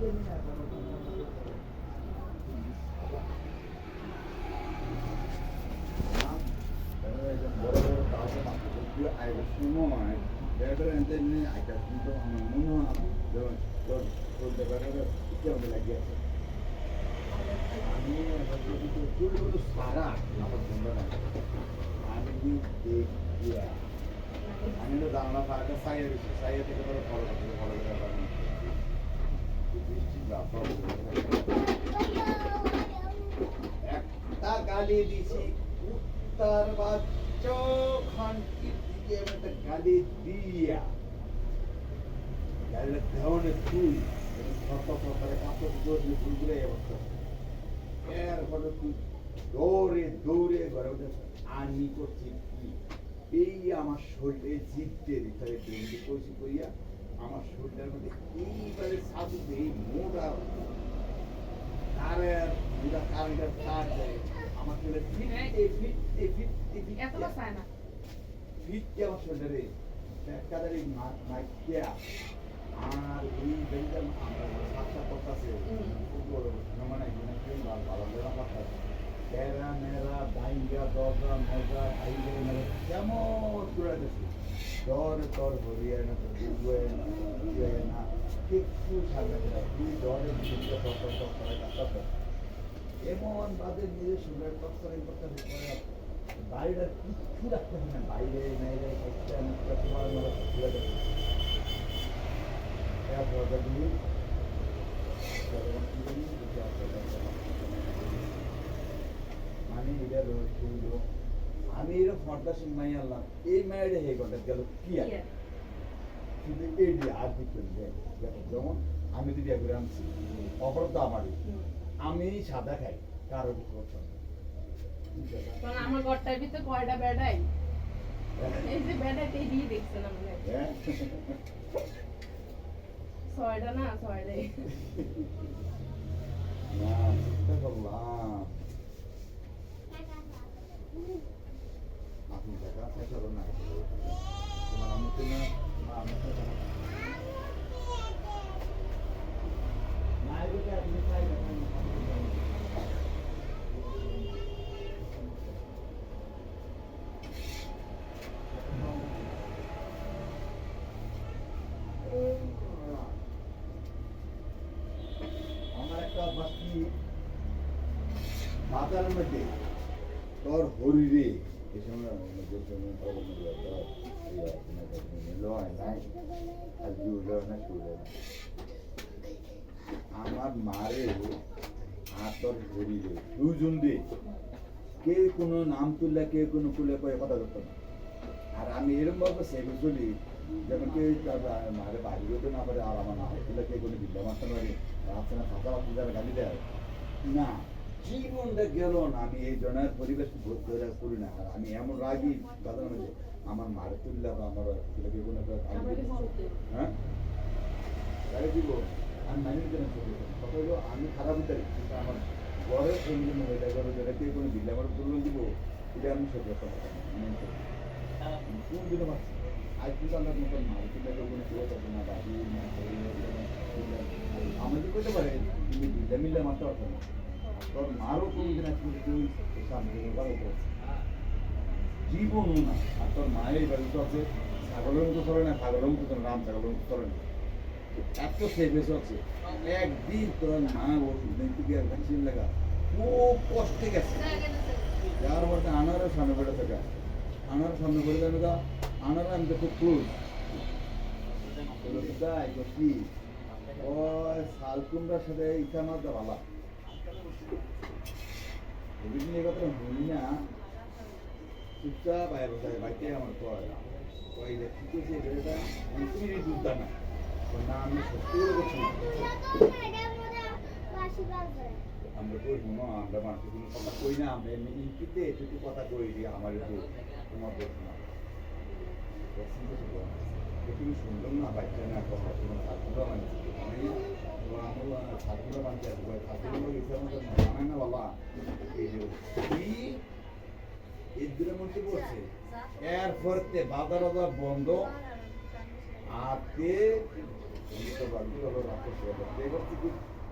আমি জানলা ফাঁকা সাইয়ে দিচ্ছি সাইয়ে থেকে ধরো ফলো করতে ফলো করে বৃষ্টি দৌড়ে দৌড়ে উঠে করছি এই আমার শরীরে জিততে দিতে হবে কইয়া আমার শরীরের মধ্যে এইবারে সাধু এই মোটা তারের যেটা কারেন্টের তার দেয়। আমার শরীরে ফিটতে ফিটতে ফিটতে ফিটতে। এত বাসায় না। ফিটতে আমার শরীরে। একাধারে মাইকিয়া আর এই বেলটা আমরা সাতটা করতেছে। খুব বড়। মানে ভালো ভালো বেড়া তেরা মেরা ডাইঙ্গা দরজা মজা আইলে মেরে কেমন করে দিছে দর, তর ভরিয়ে না তো ডুবে না না। কিচ্ছু সামনে তুই দরে তর তর করে কাটতে এমন বাদে নিজে সুন্দর তর করে করতে করে বাইরে কিচ্ছু রাখতে হবে না, বাইরে মেয়েরে একটা মুখটা তোমার মনে খুলে দেবে? এরপর যদি মানে এটা রইল আমি এরকম ফর্দা সিং মাই আনলাম। এই মায়ের হে ঘটে গেল কি আর? কিন্তু এই দিয়ে আর কি করবে? যেমন আমি যদি একবার আনছি অপরাধ তো আমারই। আমি সাদা খাই কারও কিছু করতে হবে না। আমার ঘরটার ভিতরে কয়টা বেড়াই এই যে বেড়াইতে দিয়ে দেখছেন আপনি হ্যাঁ। ছয়টা না ছয়টাই। না চিন্তা করলাম আপনি টাকা পয়সা না তোমার আমি তো না না আমি তো টাকা না এদিকে আপনি খাই না আমার একটা বাকি বাজারের মধ্যে তোর জুড়ে না আমার মারে আর তোর হরিরে। দুজন রে। কে কোনো নাম তুললে কে কোনো কুলে কয়ে কথা করতো না। আর আমি এরকম ভাবে সেভে চলি যেমন বা- মারে বাড়ি হতে না পারে, আর আমার না তুলে কে কোনো বিদ্যা পারে রাস্তা না ফাঁকা রাস্তা যারা গালি দেয়। না। জীবনটা গেল না আমি এই জনের পরিবেশ ভোট করে করি না। আর আমি এমন রাগি বাজার মধ্যে আমার মারে তুললে বা আমার হ্যাঁ? দিব আমি কথা হলো আমি খারাপ হতে কিন্তু আমার যেটা কেউ কোনো আমার প্রবলেম দিব এটা আমি মেনে কোন দিনে আজ কিন্তু আমরা মতন মারি কিন্তু কোনো কেউ না বাড়ি। আমাদের করতে পারে তুমি বিল্লা মিল্লা মারতে না। কেউ সামনে ভালো না। আর তোর মায়ের বাড়ি তো আছে ছাগলের মতো চলে না ছাগলের মতো চলে রাম ছাগলের মতো চলে না। এত সেভেস আছে। একদিন তোর মা ওষুধ নিতে গিয়ে ভ্যাকসিন লাগা, খুব কষ্টে গেছে। যার মধ্যে আনারও সামনে পড়ে থাকা। আনার সামনে পড়ে যাবে গা আনার আমি তো খুব খুশ তাই তো কি? ওই শাল কুমড়ার সাথে ইচ্ছা দা ভালা। বিভিন্ন কথা বলি না, চুপচাপ বাইরে বসে বাইকে আমার কয় কয় যে ঠিক আছে এটা তুমি দুধ না না আমি সত্যি করে বলছি আমরা কই শুনো আমরা মানুষের কোনো কথা কই না, আমরা এমনি ইঙ্কিতে একটু কথা কই দিই আমার একটু তোমার দোষ না পছন্দ ছিল না। তো তুমি সুন্দর না বাচ্চা না কথা তোমার ছাত্ররা আমার আর মানে এরপর তে বাজার বন্ধ আর তে তো বাড়ি হলো রাখতে এবার থেকে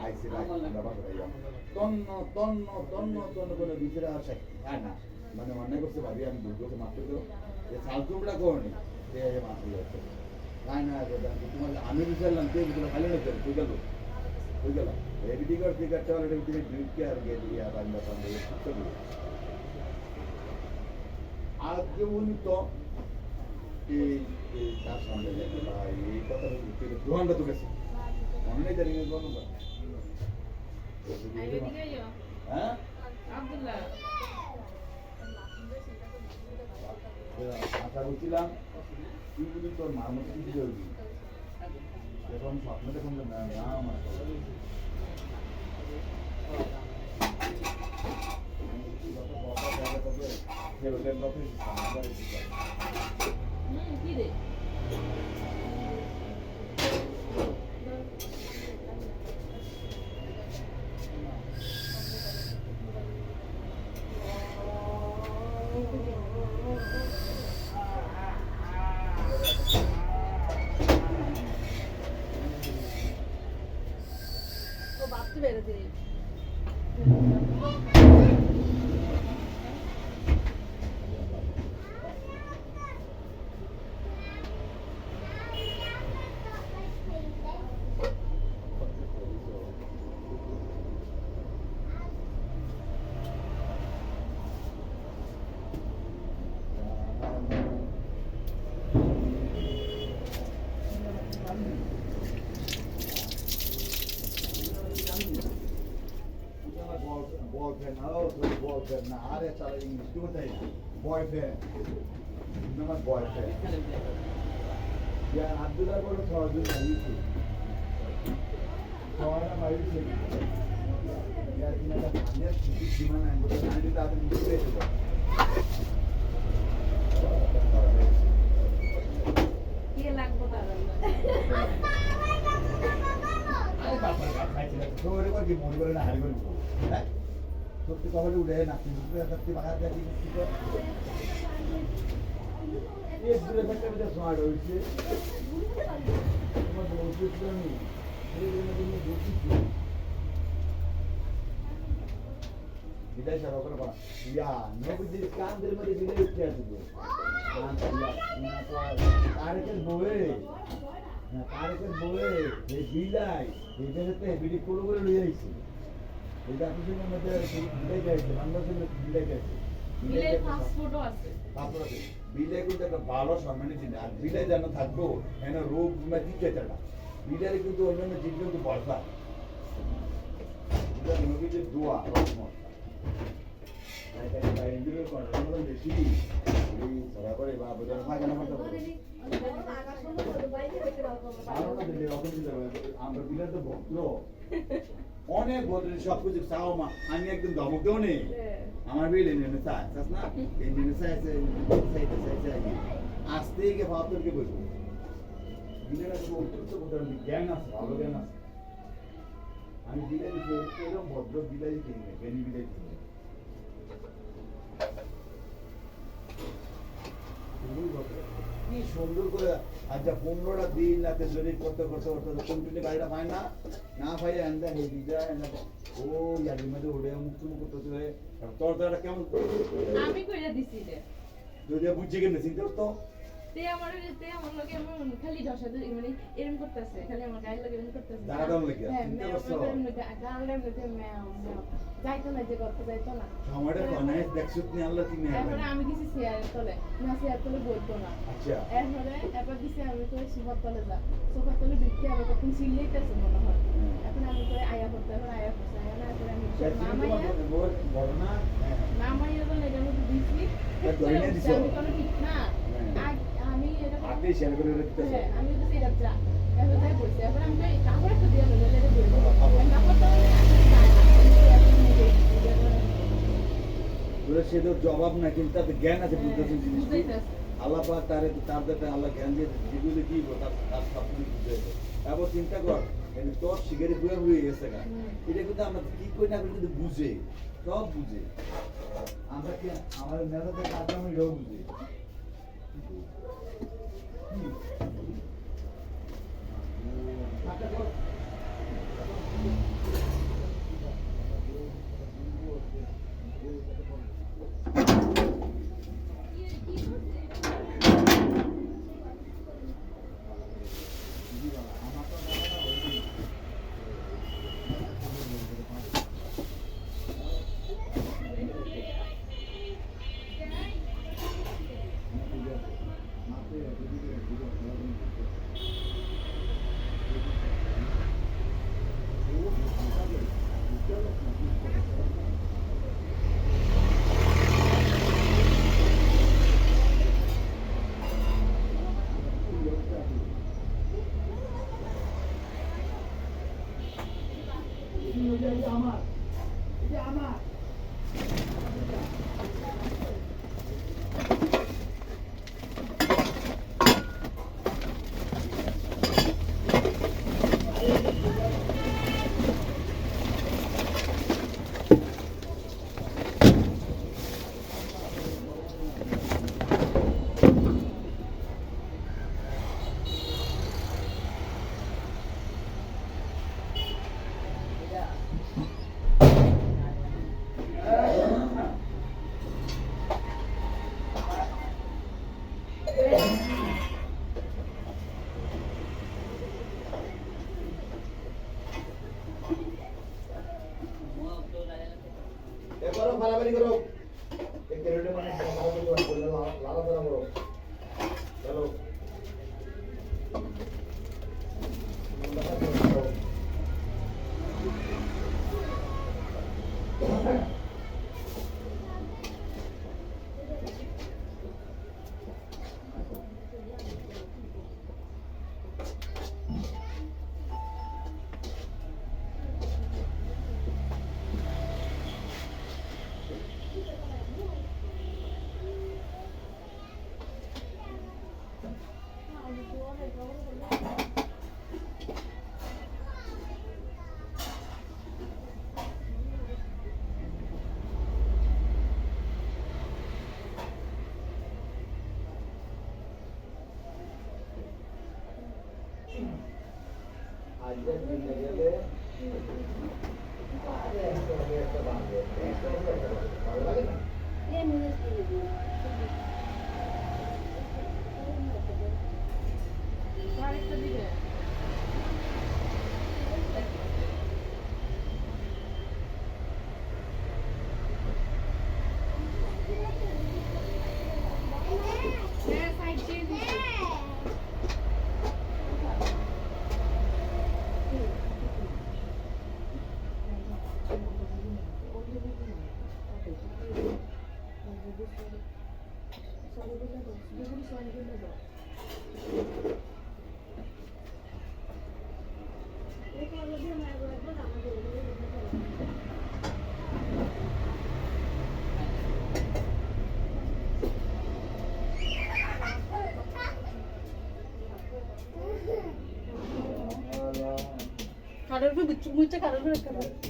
আইসি রাখা তন্ন তন্ন তন্ন তন্ন করে ভিতরে আসে হ্যাঁ না মানে অন্যায় করতে ভাবি আমি দুর্গকে মারতে দেবো যে চাল তোমরা করনি সে মারতে যাচ্ছে তাই না আমি বিচারলাম তুই ভালো না তুই গেল কাটতে পারলে ভিতরে ডুবকে আর গিয়ে দিয়ে বান্দা বান্দা করতে আজকে উনি তো, এই তার সামনে এই কথা দোকানটা তো গেছে হ্যাঁ? করছিলাম তুই যদি তোর কিছু করবি এখন স্বপ্ন দেখুন যে না না আমার হুম বয়ফ্রেন্ড ও তোর বয়ফ্রেন্ড না আরে চালা ইংলিশ তুই কোথায় বয়ফ্রেন্ড আমার বয়ফ্রেন্ড ইয়া আব্দুল্লাহ বলো সহজে লাগিয়েছে সহজে লাগিয়েছে ইয়া তুমি একটা ছুটি যদি লাগবো বাবা তোরে কর কি মন করে না হারি করে হ্যাঁ সত্যি কবে উঠে নাচি সত্যি বাগার দেখি কি কর? এই দূরে থাকতে আমি স্মার্ট হয়েছে। তোমার বলতে আমি। এই জন্য তুমি বুঝছি বিদায় সারা করে বা ইয়া নবজি কান্দের মধ্যে এই জাতিসংঘের মধ্যে বিলাই গাইছে বাংলাদেশের বিলাই গাইছে মিলে পাসপোর্টও আছে। তারপরে বিলাই কিন্তু একটা ভালো সম্মানিত জিনিস আর বিলাই যেন থাকব এন রোগ ব্যাধি খেতে না বিলাই কিন্তু অন্যান্য জীবজন্তু ভয় পায়। নবীদের দোয়া রহমত। তাই তাই তাই ইন্দ্রিয় কন্ট্রোল বেশি এই সরা করে বা বোঝানো হয় কেন করতে পারে ধারণা দিলে অবস্থিত আমরা বিলাই তো ভদ্র অনেক ভদ্র সব কিছু চাও মা আমি একদম ধমকেও নেই। আমার বিল এনে চাই চাস না? এনে চাই চাই চাই আসতে গিয়ে আছে। আমি বিলাই দিতে এরকম ভদ্র বিলাই কিনি না জ্ঞানী কিনি কি সুন্দর করে আচ্ছা পনেরোটা দিন রাতে শরীর করতে করতে করতে কন্টিনিউ গাড়িটা পায় না না পাই এনদা হেভি যায় এনদা ও ইয়ারি মধ্যে উড়ে মুখ মুখ করতে তোর তোর কেমন? আমি কইরা দিছি রে তুই বুঝছে কেন চিন্তা করতো তে আমার তে আমার লগে খালি দিই মানে এরকম করতেছে খালি আমার গায়ের লগে এরকম করতেছে। দাঁড়া দাঁড়া লেগে হ্যাঁ চিন্তা যাইতো না যে করতে যাইতো না। সময়টা কনায় দেখছ তুমি আল্লাহ তুমি এরপরে আমি তলে না তলে না। আচ্ছা। এরপরে এবার দিছে আমি কই সোফার তলে যা। সোফার তলে ঢুকতে আমি তখন চিল্লাইতেছে মনে হয়। এখন আমি কই আয়া করতে এখন আয়া করতে আয়া না করে আমি মামাইয়া ঘটনা হ্যাঁ। মামাইয়া তো লেগে দিছি তা? আমি কোনো ঠিক না। হ্যাঁ। আপনি শেয়ার করে রেখেছো হ্যাঁ, আমি তো সেটা যা এখন তাই বলছি। এখন আমি কাপড় একটা দিয়ে দিলে লেগে বলব সে তো জবাব না কিন্তু তাতে জ্ঞান আছে বুঝতেছেন জিনিসটি? আল্লাহ পাক তার তার আল্লাহ জ্ঞান দিয়ে যেগুলো কি তার তার সব কিছু এবার চিন্তা কর তোর সিগারেট বুয়ে বুয়ে গেছে গা এটা কিন্তু আমরা কি করি না কিন্তু বুঝে সব বুঝে। আমরা কি আমাদের নেতাদের কাজ আমি এটাও বুঝে। Thank you. அதிகாரம் ये मुझे 가루를 묻지 묻지 가루를 가루.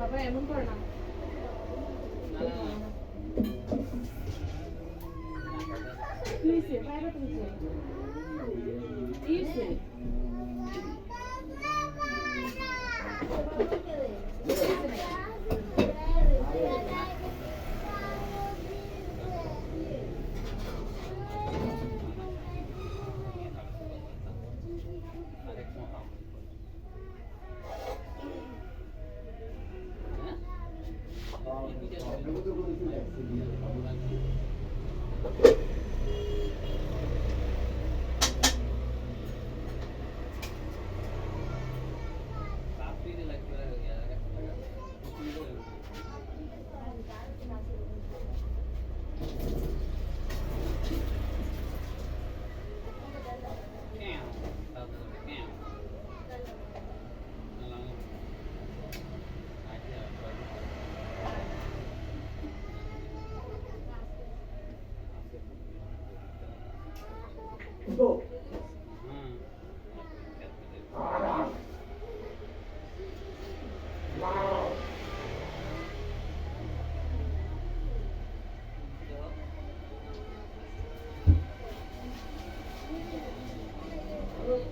বাবা এমন করে না Isso, vai pra frente. Isso.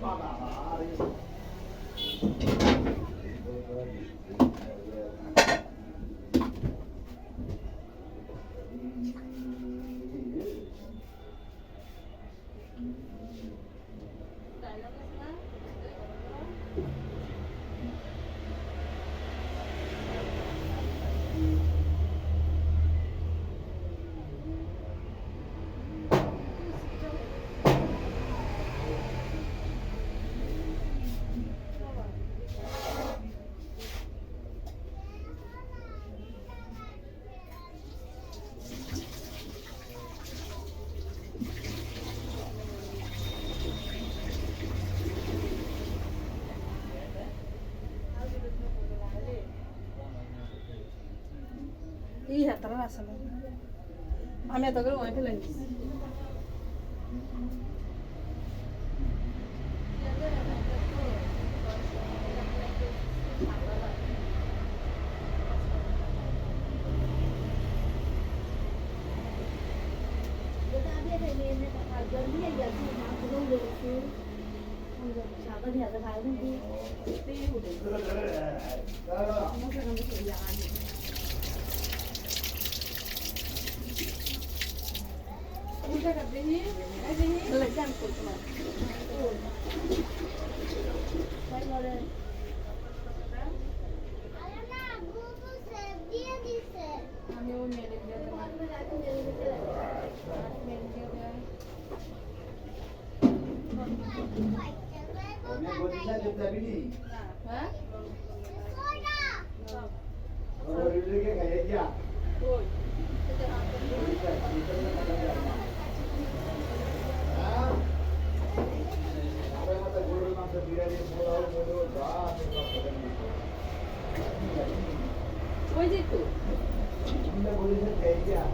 发达了啊！这个。এই Hatara আছে না। আমি এত করে ওয়াই ফেলে নিচ্ছি আমি ওই Gracias. ওই যে তো বলেছিলাম